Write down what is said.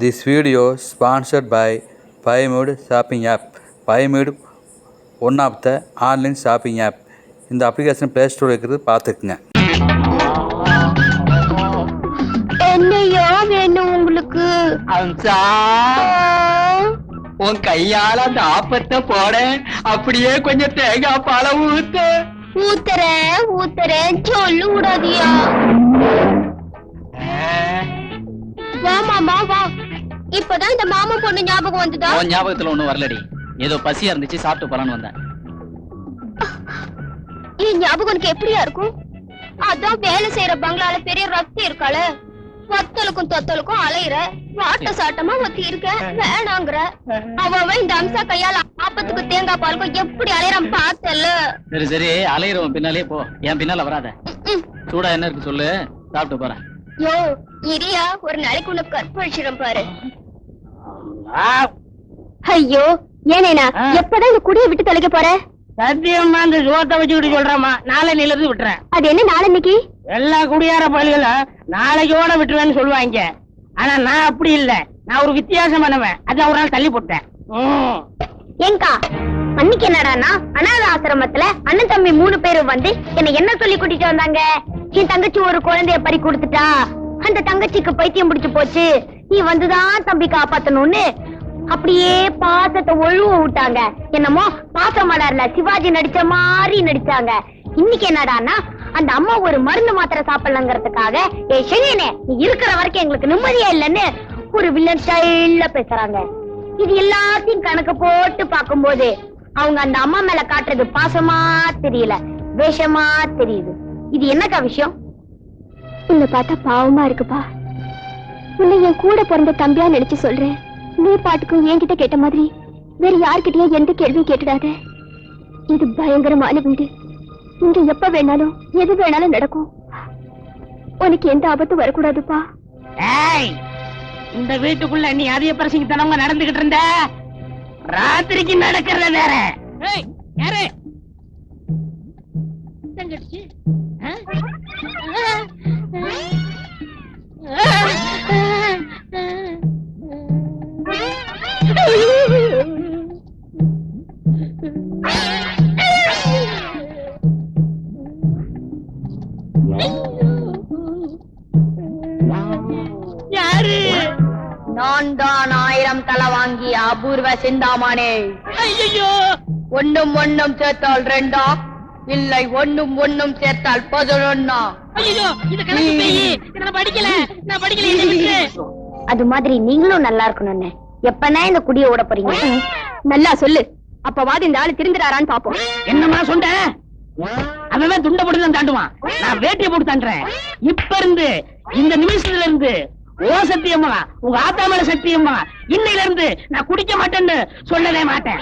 This video sponsored by Buymood shopping app. Buymood one of the online shopping app இந்த application play store இருக்கிறது பார்த்துக்குங்க. என்னையா வேணும் உங்களுக்கு? உன் கையால அந்த ஆப்பத்தை போட அப்படியே கொஞ்சம் தேங்காய் பாலை ஊத்து. ஊத்துறேன் ஊத்துறேன் சொல்லு விடாதியா வா மாமா வா. இப்பதான் இந்த மாமா பொண்ணு ஞாபகம் வந்ததா? உன் ஞாபகத்துல ஒண்ணும் வரலடி. ஏதோ பசியா இருந்துச்சு சாப்பிட்டு போலான்னு வந்தேன். என் ஞாபகம் உனக்கு எப்படியா இருக்கும்? அதான் வேலை செய்யற பங்களால பெரிய ரத்தி இருக்காள. வத்தலுக்கும் தொத்தலுக்கும் அலையிற வாட்ட சாட்டமா ஒத்தி இருக்க வேணாங்கிற. அவ அவ இந்த அம்சா கையால ஆப்பத்துக்கு தேங்காய் பாலுக்கும் எப்படி அலையறான் பார்த்தல சரி சரி அலையிறவன் பின்னாலே போ. என் பின்னால வராத. சூடா என்ன இருக்கு சொல்லு. சாப்பிட்டு போறேன். யோ இரியா ஒரு நாளைக்கு உனக்கு கற்பழிச்சிடும் பாரு. ஐயோ ஏனேனா. எப்பதான் இந்த குடியை விட்டு தொலைக்க போற? சத்தியமா அந்த சோத்தை வச்சுக்கிட்டு சொல்றேம்மா. நாளை நிலத்து விட்டுறேன். அது என்ன நாளன்னைக்கு எல்லா குடியார பயல்களும் நாளைக்கோட விட்டுருவேன்னு சொல்லுவாங்க. ஆனா நான் அப்படி இல்ல. நான் ஒரு வித்தியாசம் பண்ணுவேன். அதான் ஒரு நாள் தள்ளி போட்டேன். ஏங்கா அன்னைக்கு என்னடானா அனாத ஆசிரமத்துல அண்ணன் தம்பி மூணு பேரும் வந்து என்ன என்ன சொல்லி கூட்டிட்டு வந்தாங்க? என் தங்கச்சி ஒரு குழந்தைய பறி கொடுத்துட்டா. அந்த தங்கச்சிக்கு பைத்தியம் பிடிச்சு போச்சு. நீ வந்துதான் தம்பி காப்பாத்தணும்னு அப்படியே பாசத்தை ஒழுவ விட்டாங்க. என்னமோ பாச மலர்ல சிவாஜி நடிச்ச மாதிரி நடிச்சாங்க. இன்னைக்கு என்னடான்னா அந்த அம்மா ஒரு மருந்து மாத்திரை சாப்பிடலங்கிறதுக்காக ஏ செழியனே நீ இருக்கிற வரைக்கும் எங்களுக்கு நிம்மதியா இல்லைன்னு ஒரு வில்லன் ஸ்டைல்ல பேசுறாங்க. இது எல்லாத்தையும் கணக்கு போட்டு பார்க்கும்போது அவங்க அந்த அம்மா மேல காட்டுறது பாசமா தெரியல வேஷமா தெரியுது. இது என்னக்கா விஷயம்? உன்னை பார்த்தா பாவமா இருக்குப்பா. உன்னை என் கூட பிறந்த தம்பியா நினைச்சு சொல்றேன். நீ பாட்டுக்கும் என்கிட்ட கேட்ட மாதிரி வேற யார்கிட்டயும் எந்த கேள்வியும் கேட்டுடாத. இது பயங்கரமான வீடு. இங்க எப்ப வேணாலும் எது வேணாலும் நடக்கும். உனக்கு எந்த ஆபத்தும் வரக்கூடாதுப்பா. ஏய் இந்த வீட்டுக்குள்ள நீ அதிக பிரசங்கித்தனவங்க நடந்துகிட்டு இருந்த? ராத்திரிக்கு நடக்கிறத வேற. ஏய், யாரு? யாரு? நான் தான் ஆயிரம் தலை வாங்கிய அபூர்வ சிந்தாமணி. ஐயோ ஒண்ணும் ஒண்ணும் சேர்த்தால் ரெண்டா? இல்லை ஒண்ணும் ஒண்ணும் சேர்த்தால் பதினொன்னா. அது மாதிரி நீங்களும் நல்லா இருக்கணும்னு. எப்பனா இந்த குடிய ஓட போறீங்க? நல்லா சொல்லு. அப்ப வாதி இந்த ஆளு திருந்துறாரான்னு பாப்போம். என்னம்மா சொன்ன அவன் துண்ட போட்டு தான் தாண்டுவான். நான் வேட்டியை போட்டு தாண்டுறேன். இப்ப இருந்து இந்த நிமிஷத்துல இருந்து ஓ சத்தியம்மா உங்க ஆத்தா மேல சத்தியம்மா இன்னையில இருந்து நான் குடிக்க மாட்டேன்னு சொல்லவே மாட்டேன்.